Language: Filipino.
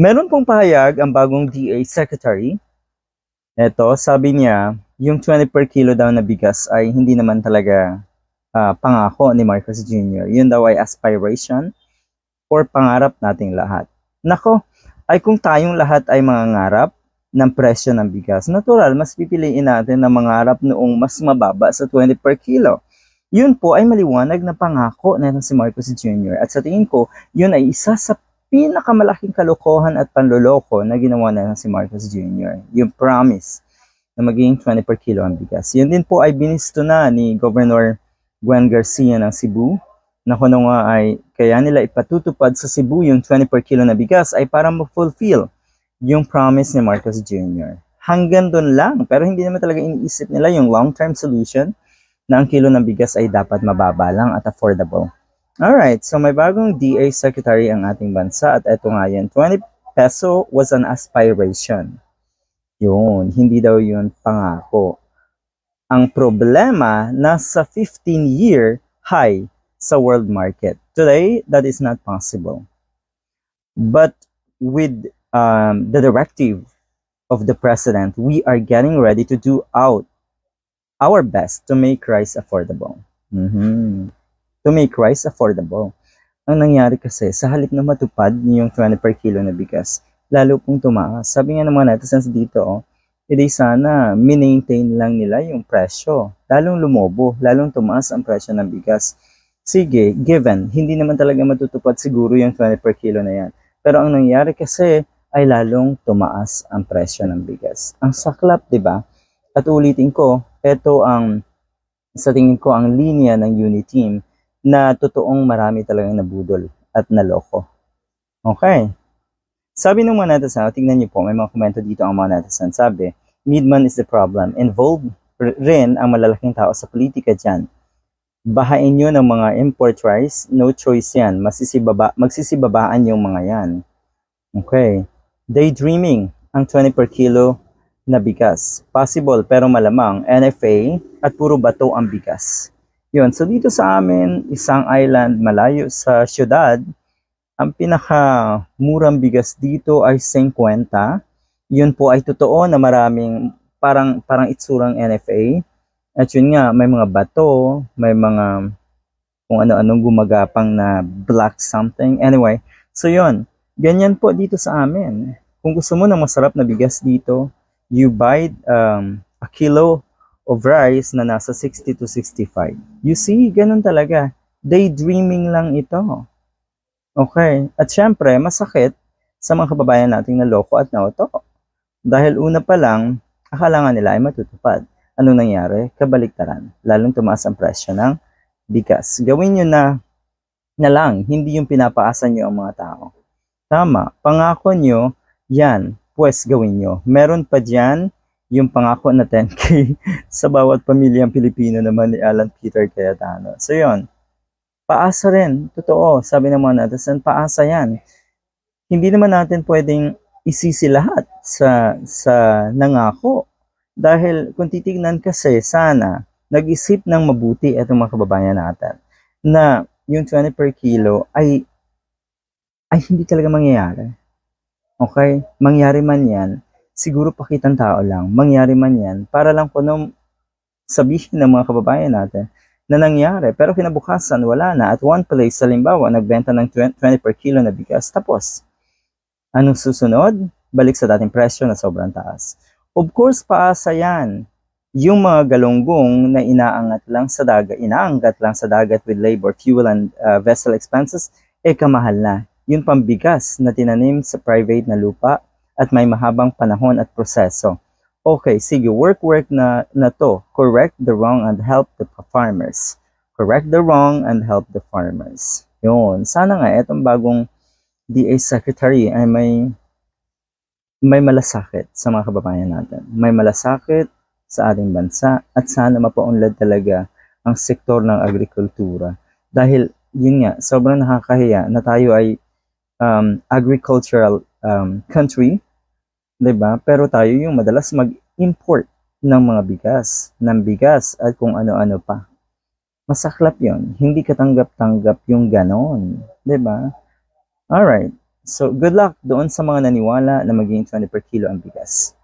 Meron pong pahayag ang bagong DA Secretary. Ito, sabi niya, yung 20 per kilo daw na bigas ay hindi naman talaga ah, pangako ni Marcos Jr. Yun daw ay aspiration or pangarap nating lahat. Nako, ay kung tayong lahat ay mangangarap ng presyo ng bigas, natural, mas pipiliin natin na mangarap noong mas mababa sa 20 per kilo. Yun po ay maliwanag na pangako na si Marcos Jr. At sa tingin ko, yun ay isa sa pinakamalaking kalokohan at panloloko na ginawa na si Marcos Jr. Yung promise na magiging 20 per kilo ang bigas. Yun din po ay binisto na ni Governor Gwen Garcia ng Cebu na kung ano nga ay kaya nila ipatutupad sa Cebu yung 20 per kilo na bigas ay para ma-fulfill yung promise ni Marcos Jr. Hanggang doon lang, pero hindi naman talaga iniisip nila yung long-term solution na ang kilo ng bigas ay dapat mababa lang at affordable. Alright, so may bagong DA Secretary ang ating bansa at eto nga yan, 20 peso was an aspiration. Yun, hindi daw yun pangako. Ang problema, nasa 15-year high sa world market. Today, that is not possible. But with um, the directive of the president, we are getting ready to do out our best to make rice affordable. Mhm. To make rice affordable. Ang nangyari kasi, sa halip na matupad yung 20 per kilo na bigas, lalo pong tumaas. Sabi nga ng mga netizens dito, oh, edi sana minmaintain lang nila yung presyo. Lalong lumobo, lalong tumaas ang presyo ng bigas. Sige, given, hindi naman talaga matutupad siguro yung 20 per kilo na yan. Pero ang nangyari kasi ay lalong tumaas ang presyo ng bigas. Ang saklap, di ba? At ulitin ko, ito ang sa tingin ko ang linya ng unit team na totoong marami talagang nabudol at naloko. Okay. Sabi ng mga netizen, tingnan niyo po, may mga komento dito ang mga netizen. Sabi, Midman is the problem. Involved rin ang malalaking tao sa politika dyan. Bahain nyo ng mga import rice, no choice yan. Masisibaba, magsisibabaan yung mga yan. Okay. Daydreaming, ang 20 per kilo na bigas. Possible pero malamang NFA at puro bato ang bigas. Yun, so dito sa amin, isang island malayo sa syudad, ang pinaka murang bigas dito ay 50. Yun po ay totoo na maraming parang parang itsurang NFA. At yun nga, may mga bato, may mga kung ano-anong gumagapang na black something. Anyway, so yun, ganyan po dito sa amin. Kung gusto mo ng masarap na bigas dito, you buy um, a kilo of rice na nasa 60 to 65. You see, ganun talaga. Daydreaming lang ito. Okay. At syempre, masakit sa mga kababayan nating naloko at nauto. Dahil una pa lang, akala nga nila ay matutupad. Anong nangyari? Kabaliktaran. Lalong tumaas ang presyo ng bigas. Gawin nyo na, na lang, hindi yung pinapaasan nyo ang mga tao. Tama. Pangako nyo, yan, pues gawin nyo. Meron pa dyan yung pangako na 10K sa bawat pamilyang Pilipino naman ni Alan Peter Cayetano. So yon paasa rin. Totoo, sabi ng mga netizen, paasa yan. Hindi naman natin pwedeng isisi lahat sa, sa nangako. Dahil kung titignan kasi, sana, nag-isip ng mabuti itong mga kababayan natin na yung 20 per kilo ay ay hindi talaga mangyayari. Okay? Mangyari man yan, siguro pakitang tao lang. Mangyari man yan, para lang po nung sabihin ng mga kababayan natin na nangyari. Pero kinabukasan, wala na. At one place, halimbawa, nagbenta ng 20 per kilo na bigas. Tapos, anong susunod? Balik sa dating presyo na sobrang taas. Of course, paasa yan. Yung mga galunggong na inaangat lang sa dagat, inaangat lang sa dagat with labor, fuel, and uh, vessel expenses, eh kamahal na. Yung pambigas na tinanim sa private na lupa at may mahabang panahon at proseso. Okay, sige, work-work na, na to. Correct the wrong and help the farmers. Correct the wrong and help the farmers. Yun. Sana nga itong bagong DA Secretary ay may may malasakit sa mga kababayan natin. May malasakit sa ating bansa at sana mapaunlad talaga ang sektor ng agrikultura. Dahil yun nga, sobrang nakakahiya na tayo ay um, agricultural um, country 'di ba? Pero tayo yung madalas mag-import ng mga bigas, ng bigas at kung ano-ano pa. Masaklap 'yon. Hindi katanggap-tanggap yung ganon, 'di ba? All right. So, good luck doon sa mga naniwala na maging 20 per kilo ang bigas.